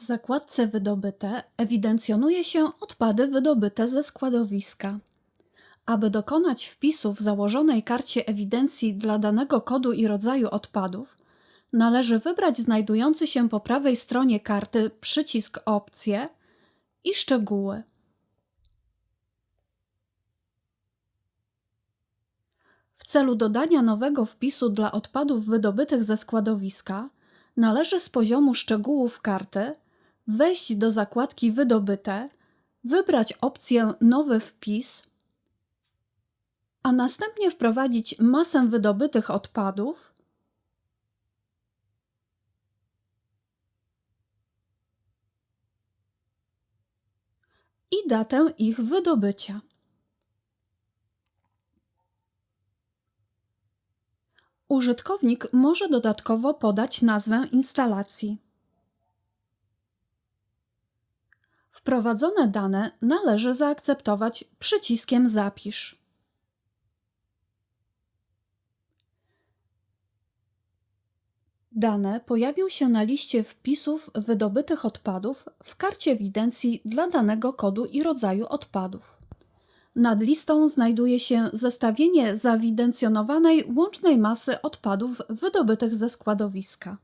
W zakładce Wydobyte ewidencjonuje się odpady wydobyte ze składowiska. Aby dokonać wpisu w założonej karcie ewidencji dla danego kodu i rodzaju odpadów, należy wybrać znajdujący się po prawej stronie karty przycisk Opcje i Szczegóły. W celu dodania nowego wpisu dla odpadów wydobytych ze składowiska, należy z poziomu szczegółów karty wejść do zakładki Wydobyte, wybrać opcję Nowy wpis, a następnie wprowadzić masę wydobytych odpadów i datę ich wydobycia. Użytkownik może dodatkowo podać nazwę instalacji. Wprowadzone dane należy zaakceptować przyciskiem Zapisz. Dane pojawią się na liście wpisów wydobytych odpadów w karcie ewidencji dla danego kodu i rodzaju odpadów. Nad listą znajduje się zestawienie zaewidencjonowanej łącznej masy odpadów wydobytych ze składowiska.